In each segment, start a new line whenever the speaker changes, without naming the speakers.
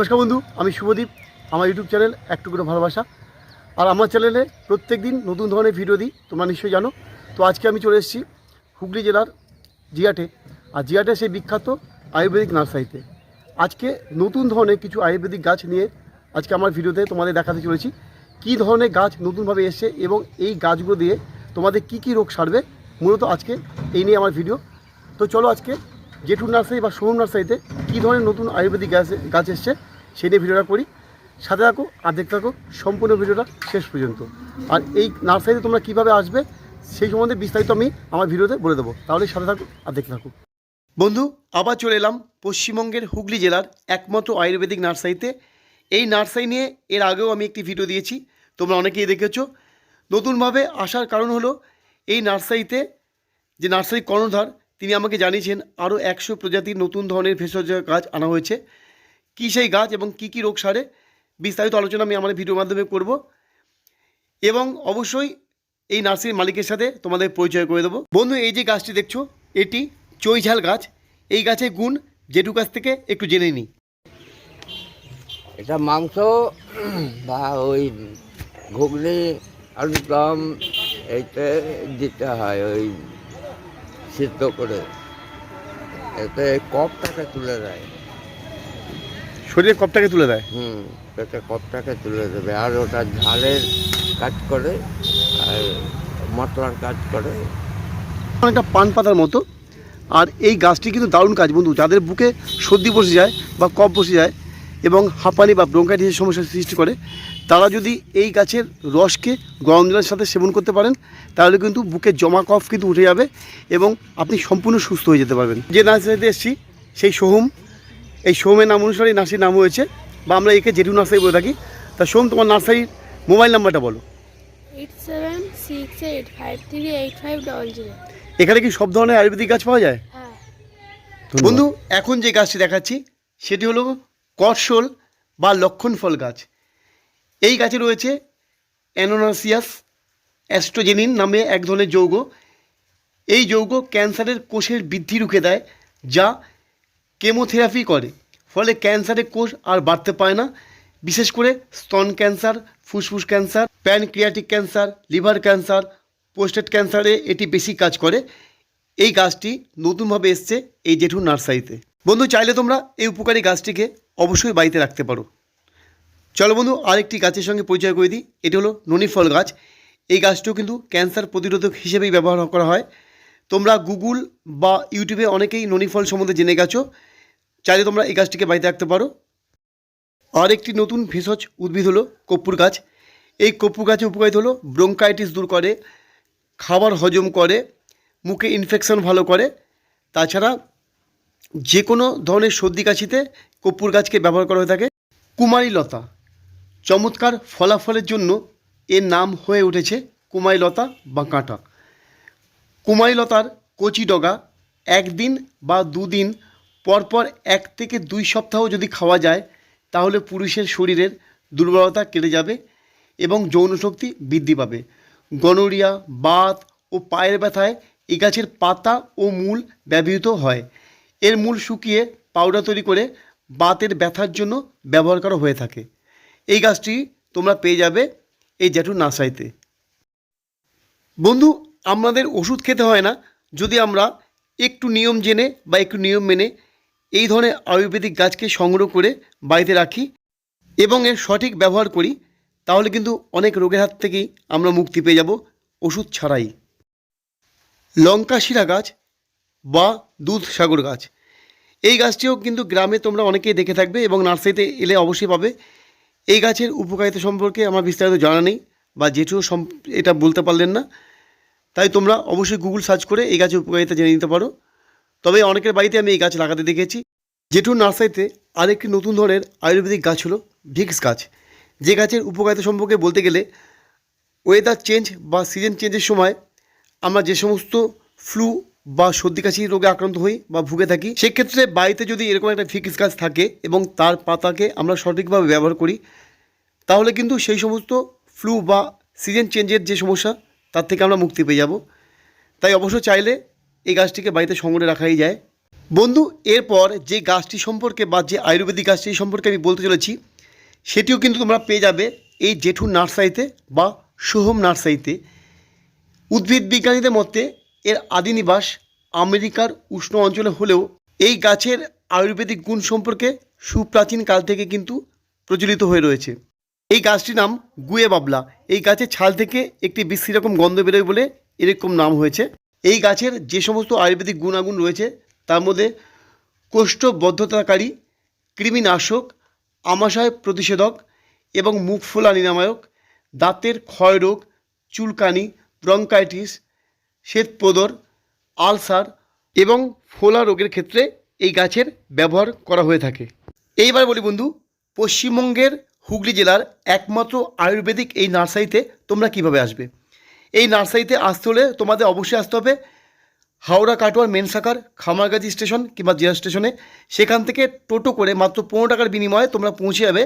নমস্কার বন্ধু, আমি শুভদীপ। আমার ইউটিউব চ্যানেল একটু করে ভালোবাসা। আর আমার চ্যানেলে প্রত্যেক দিন নতুন ধরনের ভিডিও দিই, তোমরা নিশ্চয়ই জানো। তো আজকে আমি চলে এসেছি হুগলি জেলার জিয়াটে। আর জিয়াটে সেই বিখ্যাত আয়ুর্বেদিক নার্সারিতে। আজকে নতুন ধরনের কিছু আয়ুর্বেদিক গাছ নিয়ে আজকে আমার ভিডিওতে তোমাদের দেখাতে চলেছি। কী ধরনের গাছ নতুনভাবে এসছে এবং এই গাছগুলো দিয়ে তোমাদের কি কি রোগ সারবে, মূলত আজকে এই নিয়ে আমার ভিডিও তো চলো আজকে জেঠুর নার্সারি বা সোহম নার্সারিতে কী ধরনের নতুন আয়ুর্বেদিক গাছ গাছ এসছে নিয়ে ভিডিওটা করি। সাথে থাকো আর দেখতে থাকো সম্পূর্ণ ভিডিওটা শেষ পর্যন্ত। আর এই নার্সারিতে তোমরা কীভাবে আসবে, সেই সম্বন্ধে বিস্তারিত আমি আমার ভিডিওতে বলে দেবো। তাহলে সাথে থাকো আর দেখতে থাকো। বন্ধু, আবার চলে এলাম পশ্চিমবঙ্গের হুগলি জেলার একমাত্র আয়ুর্বেদিক নার্সারিতে। এই নার্সারি নিয়ে এর আগেও আমি একটি ভিডিও দিয়েছি, তোমরা অনেকেই দেখেছ। নতুনভাবে আসার কারণ হলো, এই নার্সারিতে যে নার্সারি কর্ণধার তিনি আমাকে জানিয়েছেন আরও একশো প্রজাতির নতুন ধরনের ভেষজ গাছ আনা হয়েছে। কী সেই গাছ এবং কি কি রোগ সারে? বিস্তারিত আলোচনা আমি আমার ভিডিওর মাধ্যমে করব। এবং অবশ্যই এই নার্সারির মালিকের সাথে তোমাদের পরিচয় করে দেবো। বন্ধু, এই যে গাছটি দেখছ, এটি চৈঝাল গাছ। এই গাছের গুণ জেঠু গাছ থেকে একটু জেনে নিই।
এটা মাংস বা ওই ঘুগনি, আলুর দম, এইতে দিতে হয়, ওই সিদ্ধ করে এতে কপটাকে তুলে দেয়।
শরীরে কপটাকে তুলে দেয়?
হুম পেটে কপটাকে তুলে দেবে আর ওটা ঝালের কাজ করে আর মশলার কাজ করে।
অনেকটা পান পাতার মতো আর এই গাছটি কিন্তু দারুণ কাজ বন্ধু। যাদের বুকে সর্দি বসে যায় বা কফ বসে যায় এবং হাঁপানি বা ব্রঙ্কাইটিসের সমস্যার সৃষ্টি করে তারা যদি এই গাছের রসকে গরম জলের সাথে সেবন করতে পারেন তাহলে কিন্তু বুকে জমা কফ কিন্তু উঠে যাবে এবং আপনি সম্পূর্ণ সুস্থ হয়ে যেতে পারবেন। যে নার্সারিতে এসেছি সেই সোহম এই সোহমের নাম অনুসারে নার্সারির নাম হয়েছে বা আমরা একে জেঠু নার্সারি বলে থাকি। তা সোহম তোমার নার্সারির মোবাইল নাম্বারটা বলো। এখানে কি সব ধরনের আয়ুর্বেদিক গাছ পাওয়া যায়?
হ্যাঁ।
বন্ধু এখন যে গাছটি দেখাচ্ছি সেটি হলো করশোল বা লক্ষণ ফল গাছ। এই গাছে রয়েছে অ্যানোনাসিয়াস অ্যাস্ট্রোজেনিন নামে এক ধরনের যৌগ। এই যৌগ ক্যান্সারের কোষের বৃদ্ধি রুখে দেয়, যা কেমোথেরাপি করে। ফলে ক্যান্সারের কোষ আর বাড়তে পায় না। বিশেষ করে স্তন ক্যান্সার, ফুসফুস cancer, pancreatic cancer, liver cancer prostate ক্যান্সারে এটি বেশি কাজ করে। এই গাছটি নতুনভাবে এসছে এই জেঠুর নার্সারিতে। বন্ধু, চাইলে তোমরা এই উপকারী গাছটিকে অবশ্যই বাড়িতে রাখতে পারো। চলো বন্ধু, আরেকটি গাছের সঙ্গে পরিচয় করে দিই। এটি হলো ননিফল গাছ। এই গাছটিও কিন্তু ক্যান্সার প্রতিরোধক হিসেবেই ব্যবহার করা হয়। তোমরা গুগল বা ইউটিউবে অনেকেই ননিফল সম্বন্ধে জেনে গেছো। চাইলে তোমরা এই গাছটিকে বাড়িতে রাখতে পারো। আর একটি নতুন ভেষজ উদ্ভিদ হলো কর্পূর গাছ। এই কর্পূর গাছের উপকারিতা হলো ব্রোঙ্কাইটিস দূর করে, খাবার হজম করে, মুখে ইনফেকশন ভালো করে। তাছাড়া যে কোনো ধরনের সর্দি কাশিতে কর্পূর গাছকে ব্যবহার করা হয়ে থাকে। কুমারী লতা চমৎকার ফলাফলের জন্য এর নাম হয়ে উঠেছে কুমারী লতা বা কাঁটা। কুমারী লতার কচি ডগা একদিন বা দুদিন পরপর এক থেকে দুই সপ্তাহ যদি খাওয়া যায়, তাহলে পুরুষের শরীরের দুর্বলতা কেটে যাবে এবং যৌনশক্তি বৃদ্ধি পাবে। গনোরিয়া, বাত ও পায়ের ব্যথায় এই গাছের পাতা ও মূল ব্যবহৃত হয়। এর মূল শুকিয়ে পাউডার তৈরি করে বাতের ব্যথার জন্য ব্যবহার করা হয়ে থাকে। এই গাছটি তোমরা পেয়ে যাবে এই জ্যাঠুর নার্সারিতে। বন্ধু, আমাদের ওষুধ খেতে হয় না। যদি আমরা একটু নিয়ম জেনে বা একটু নিয়ম মেনে এই ধরনের আয়ুর্বেদিক গাছকে সংগ্রহ করে বাড়িতে রাখি এবং এর সঠিক ব্যবহার করি, তাহলে কিন্তু অনেক রোগের হাত থেকেই আমরা মুক্তি পেয়ে যাব ওষুধ ছাড়াই। লঙ্কা শিরা গাছ বা দুধ সাগর গাছ, এই গাছটিও কিন্তু গ্রামে তোমরা অনেকেই দেখে থাকবে এবং নার্সারিতে এলে অবশ্যই পাবে। এই গাছের উপকারিতা সম্পর্কে আমার বিস্তারিত জানা নেই, বা সম, এটা বলতে পারলেন না। তাই তোমরা অবশ্যই গুগল সার্চ করে এই গাছের উপকারিতা জেনে নিতে পারো। তবে অনেকের বাড়িতে আমি এই গাছ লাগাতে দেখেছি। জেঠুর নার্সারিতে আরেকটি নতুন ধরনের আয়ুর্বেদিক গাছ হলো ভিক্স গাছ। যে গাছের উপকারিতা সম্পর্কে বলতে গেলে ওয়েদার চেঞ্জ বা সিজন চেঞ্জের সময় আমরা যে সমস্ত ফ্লু বা সর্দি কাশি রোগে আক্রান্ত হই বা ভুগে থাকি, সেক্ষেত্রে বাড়িতে যদি এরকম একটা ফিক্স গাছ থাকে এবং তার পাতাকে আমরা সঠিকভাবে ব্যবহার করি, তাহলে কিন্তু সেই সমস্ত ফ্লু বা সিজন চেঞ্জের যে সমস্যা, তার থেকে আমরা মুক্তি পেয়ে যাব। তাই অবশ্য চাইলে এই গাছটিকে বাড়িতে সংগ্রহে রাখাই যায়। বন্ধু, এরপর যে গাছটি সম্পর্কে বা যে আয়ুর্বেদিক গাছটি সম্পর্কে আমি বলতে চলেছি, সেটিও কিন্তু তোমরা পেয়ে যাবে এই জেঠু নার্সারিতে বা সোহম নার্সারিতে। উদ্ভিদ বিজ্ঞানীদের মতে এর আদি নিবাস আমেরিকার উষ্ণ অঞ্চলে হলেও এই গাছের আয়ুর্বেদিক গুণ সম্পর্কে সুপ্রাচীন কাল থেকে কিন্তু প্রচলিত হয়ে রয়েছে। এই গাছটির নাম গুয়ে বাবলা। এই গাছের ছাল থেকে একটি বিশ্রী রকম গন্ধ বেরোয় বলে এরকম নাম হয়েছে। এই গাছের যে সমস্ত আয়ুর্বেদিক গুণাগুণ রয়েছে, তার মধ্যে কোষ্ঠবদ্ধতাকারী, কৃমিনাশক, আমাশয় প্রতিষেধক এবং মুখ ফোলা নিরাময়ক দাঁতের ক্ষয়রোগ চুলকানি, ব্রঙ্কাইটিস শ্বেতপ্রদর আলসার এবং ফোলা রোগের ক্ষেত্রে এই গাছের ব্যবহার করা হয়ে থাকে। এইবার বলি বন্ধু, পশ্চিমবঙ্গের হুগলি জেলার একমাত্র আয়ুর্বেদিক এই নার্সারিতে তোমরা কীভাবে আসবে? এই নার্সারিতে আসতে হলে তোমাদের অবশ্যই আসতে হবে হাওড়া কাটোয়ার মেন শাখার খামারগাছি স্টেশন কিংবা জেলা স্টেশনে। সেখান থেকে টোটো করে মাত্র পনেরো টাকার বিনিময়ে তোমরা পৌঁছে যাবে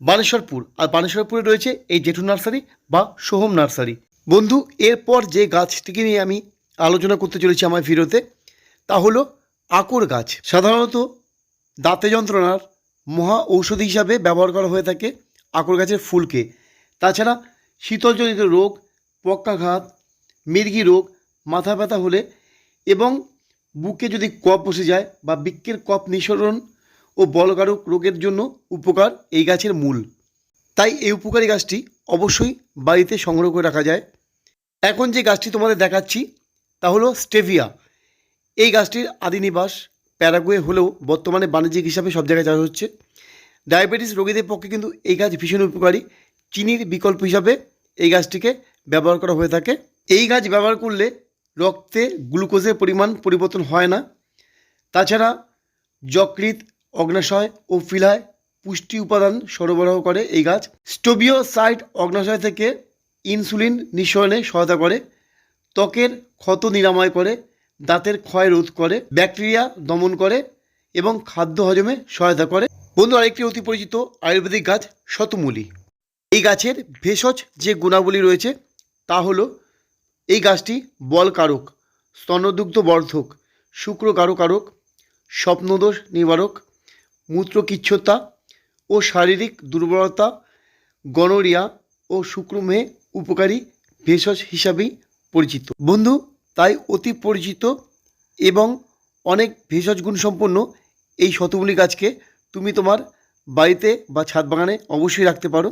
বানেশ্বরপুর। আর বানেশ্বরপুরে রয়েছে এই জেঠু নার্সারি বা সোহম নার্সারি। বন্ধু, এরপর যে গাছটিকে নিয়ে আমি আলোচনা করতে চলেছি আমার ভিডিওতে, তা হলো আকর গাছ। সাধারণত দাঁতে যন্ত্রণার মহা ঔষধি হিসাবে ব্যবহার করা হয়ে থাকে আকর গাছের ফুলকে। তাছাড়া শীতলজনিত রোগ, পক্কাঘাত, মির্গি রোগ, মাথা ব্যথা হলে এবং বুকে যদি কপ বসে যায় বা বৃক্কের কপ নিঃসরণ ও বলকারক রোগের জন্য উপকার এই গাছের মূল। তাই এই উপকারী গাছটি অবশ্যই বাড়িতে সংগ্রহ করে রাখা যায়। এখন যে গাছটি তোমাদের দেখাচ্ছি, তা হলো স্টেভিয়া। এই গাছটির আদি নিবাস প্যারাগুয়ে হলেও বর্তমানে বাণিজ্যিক হিসাবে সব জায়গায় চাষ হচ্ছে। ডায়াবেটিস রোগীদের পক্ষে কিন্তু এই গাছ ভীষণ উপকারী। চিনির বিকল্প হিসাবে এই গাছটিকে ব্যবহার করা হয়ে থাকে। এই গাছ ব্যবহার করলে রক্তে গ্লুকোজের পরিমাণ পরিবর্তন হয় না। তাছাড়া যকৃৎ, অগ্নাশয় ও ফিলায় পুষ্টি উপাদান সরবরাহ করে এই গাছ। স্টোবিও সাইট অগ্নাশয় থেকে ইনসুলিন নিঃসরণে সহায়তা করে, ত্বকের ক্ষত নিরাময় করে, দাঁতের ক্ষয় রোধ করে, ব্যাকটেরিয়া দমন করে এবং খাদ্য হজমে সহায়তা করে। বন্ধু, আরেকটি অতি পরিচিত আয়ুর্বেদিক গাছ শতমূলি। এই গাছের ভেষজ যে গুণাবলী রয়েছে তা হলো, এই গাছটি বলকারক স্তনদুগ্ধ বর্ধক, শুক্রকারকারক, স্বপ্নদোষ নিবারক, মূত্রকিচ্ছতা ও শারীরিক দুর্বলতা, গনোরিয়া ও শুক্রমেহে উপকারী ভেষজ হিসাবেই পরিচিত। বন্ধু, তাই অতি পরিচিত এবং অনেক ভেষজ গুণসম্পন্ন এই শতমূলী গাছকে তুমি তোমার বাড়িতে বা ছাদ বাগানে অবশ্যই রাখতে পারো।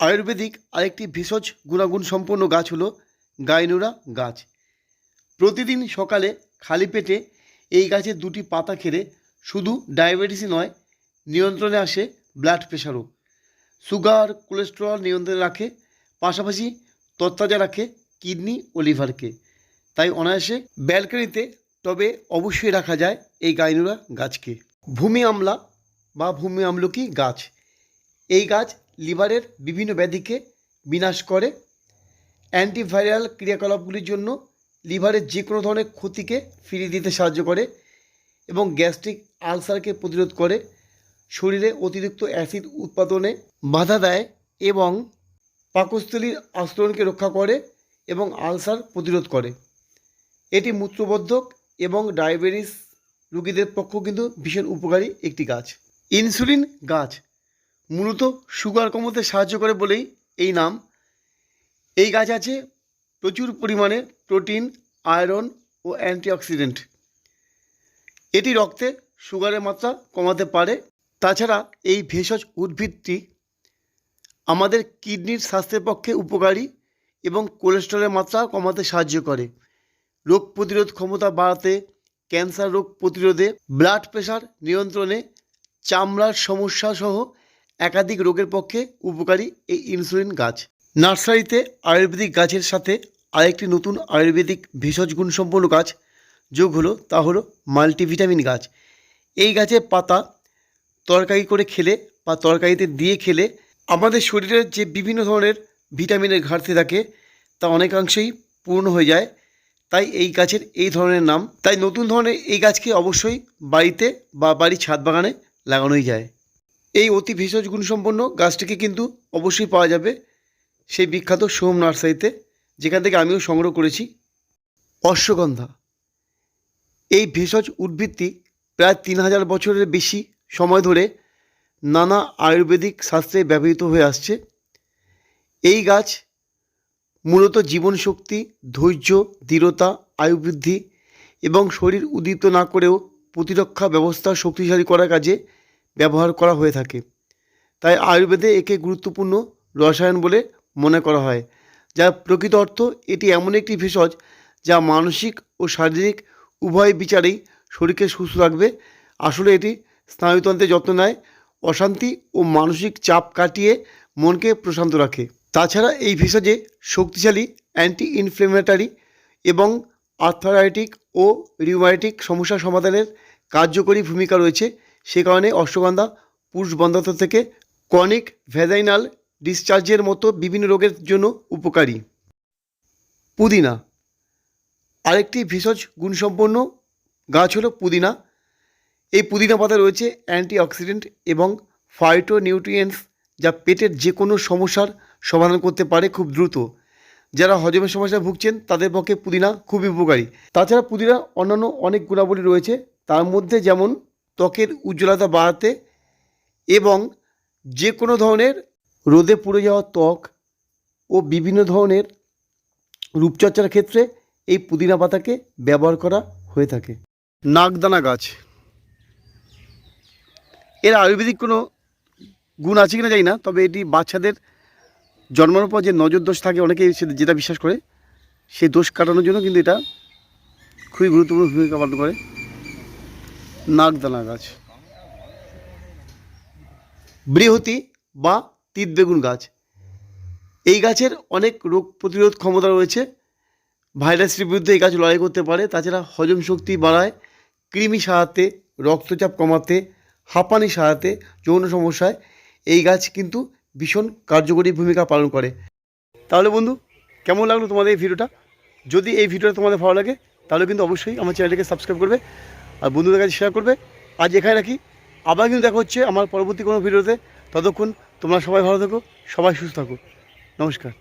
আয়ুর্বেদিক আরেকটি ভেষজ গুণাগুণ সম্পন্ন গাছ হলো গাইনুরা গাছ। প্রতিদিন সকালে খালি পেটে এই গাছের দুটি পাতা খেলে শুধু ডায়াবেটিসই নয়, নিয়ন্ত্রণে আসে ব্লাড প্রেশারও। সুগার, কোলেস্টেরল নিয়ন্ত্রণে রাখে পাশাপাশি তত্তাজা রাখে কিডনি ও লিভারকে তাই অনায়াসে ব্যালকনিতে তবে অবশ্যই রাখা যায় এই গাইনুরা গাছকে। ভূমি আমলা বা ভূমি আমলকি গাছ। এই গাছ লিভারের বিভিন্ন ব্যাধিকে বিনাশ করে। অ্যান্টিভাইরাল ক্রিয়াকলাপগুলির জন্য লিভারের যে কোনো ধরনের ক্ষতিকে ফিরিয়ে দিতে সাহায্য করে এবং গ্যাস্ট্রিক আলসারকে প্রতিরোধ করে। শরীরে অতিরিক্ত অ্যাসিড উৎপাদনে বাধা দেয় এবং পাকস্থলীর আস্তরণকে রক্ষা করে এবং আলসার প্রতিরোধ করে। এটি মূত্রবর্ধক এবং ডায়াবেটিস রোগীদের পক্ষেও কিন্তু ভীষণ উপকারী একটি গাছ। ইনসুলিন গাছ মূলত সুগার কমাতে সাহায্য করে বলেই এই নাম। এই গাছ আছে প্রচুর পরিমাণে প্রোটিন, আয়রন ও অ্যান্টিঅক্সিডেন্ট। এটি রক্তে সুগারের মাত্রা কমাতে পারে। তাছাড়া এই ভেষজ উদ্ভিদটি আমাদের কিডনির স্বাস্থ্যের পক্ষে উপকারী এবং কোলেস্টেরলের মাত্রা কমাতে সাহায্য করে। রোগ প্রতিরোধ ক্ষমতা বাড়াতে ক্যান্সার রোগ প্রতিরোধে ব্লাড প্রেশার নিয়ন্ত্রণে চামড়ার সমস্যা সহ একাধিক রোগের পক্ষে উপকারী এই ইনসুলিন গাছ। নার্সারিতে আয়ুর্বেদিক গাছের সাথে আরেকটি নতুন আয়ুর্বেদিক ভেষজ গুণসম্পন্ন গাছ যোগ হলো, তা হলো মাল্টিভিটামিন গাছ। এই গাছের পাতা তরকারি করে খেলে বা তরকারিতে দিয়ে খেলে আমাদের শরীরের যে বিভিন্ন ধরনের ভিটামিনের ঘাটতি থাকে, তা অনেকাংশেই পূর্ণ হয়ে যায়। তাই এই গাছের এই ধরনের নাম, তাই নতুন ধরনের এই গাছকে অবশ্যই বাড়িতে বা বাড়ির ছাদ বাগানে লাগানোই যায়। এই অতি ভেষজ গুণসম্পন্ন গাছটিকে কিন্তু অবশ্যই পাওয়া যাবে সেই বিখ্যাত সোম নার্সারিতে, যেখান থেকে আমিও সংগ্রহ করেছি অশ্বগন্ধা। এই ভেষজ উদ্ভিদটি প্রায় তিন হাজার বছরের বেশি সময় ধরে নানা আয়ুর্বেদিক শাস্ত্রে ব্যবহৃত হয়ে আসছে। এই গাছ মূলত জীবনশক্তি, ধৈর্য, দৃঢ়তা আয়ু বৃদ্ধি এবং শরীর উদ্দীপ্ত না করেও প্রতিরক্ষা ব্যবস্থা শক্তিশালী করার কাজে ব্যবহার করা হয়ে থাকে। তাই আয়ুর্বেদে একে গুরুত্বপূর্ণ রসায়ন বলে মনে করা হয়, যার প্রকৃত অর্থ এটি এমন একটি ভেষজ যা মানসিক ও শারীরিক উভয় বিচারেই শরীরকে সুস্থ রাখবে। আসলে এটি স্নায়ুতন্ত্রের যত্ন নেয় অশান্তি ও মানসিক চাপ কাটিয়ে মনকে প্রশান্ত রাখে। তাছাড়া এই ভেষজে শক্তিশালী অ্যান্টি ইনফ্লেমেটারি এবং আর্থারাইটিক ও রিউমাইটিক সমস্যা সমাধানের কার্যকরী ভূমিকা রয়েছে। সে কারণে অশ্বগন্ধা পুরুষ বন্ধাত্ব থেকে কনিক ভ্যাজাইনাল ডিসচার্জের মতো বিভিন্ন রোগের জন্য উপকারী। পুদিনা। আরেকটি ভেষজ গুণসম্পন্ন গাছ হলো পুদিনা। এই পুদিনা পাতা রয়েছে অ্যান্টিঅক্সিডেন্ট এবং ফাইটো নিউট্রিয়েন্টস যা পেটের যে কোনো সমস্যার সমাধান করতে পারে খুব দ্রুত। যারা হজমের সমস্যায় ভুগছেন, তাদের পক্ষে পুদিনা খুবই উপকারী। তাছাড়া পুদিনা অন্যান্য অনেক গুণাবলী রয়েছে। তার মধ্যে যেমন ত্বকের উজ্জ্বলতা বাড়াতে এবং যে কোনো ধরনের রোদে পুড়ে যাওয়া ত্বক ও বিভিন্ন ধরনের রূপচর্চার ক্ষেত্রে এই পুদিনা পাতাকে ব্যবহার করা হয়ে থাকে। নাগদানা গাছ। এর আয়ুর্বেদিক কোনো গুণ আছে কিনা জানি না, তবে এটি বাচ্চাদের জন্মানোর পর যে নজর দোষ থাকে, অনেকেই যেটা বিশ্বাস করে সেই দোষ কাটানোর জন্য কিন্তু এটা খুবই গুরুত্বপূর্ণ ভূমিকা পালন করে। নাগদানা গাছ। বৃহতি বা তিত বেগুন গাছ। এই গাছের অনেক রোগ প্রতিরোধ ক্ষমতা রয়েছে। ভাইরাসের বিরুদ্ধে এই গাছ লড়াই করতে পারে, তাছাড়া হজম শক্তি বাড়ায়, কৃমি সারাতে, রক্তচাপ কমাতে হাঁপানি সারাতে যৌন সমস্যায় এই গাছ কিন্তু ভীষণ কার্যকরী ভূমিকা পালন করে। তাহলে বন্ধু, কেমন লাগল তোমাদের এই ভিডিওটা? যদি এই ভিডিওটা তোমাদের ভালো লাগে, তাহলে কিন্তু অবশ্যই আমার চ্যানেলটিকে সাবস্ক্রাইব করবে আর বন্ধুদের কাছে শেয়ার করবে। আজ এখানে রাখি। আবার কিন্তু দেখা হচ্ছে আমার পরবর্তী কোনো ভিডিওতে। ততক্ষণ তোমরা সবাই ভালো থাকো, সবাই সুস্থ থাকো। নমস্কার।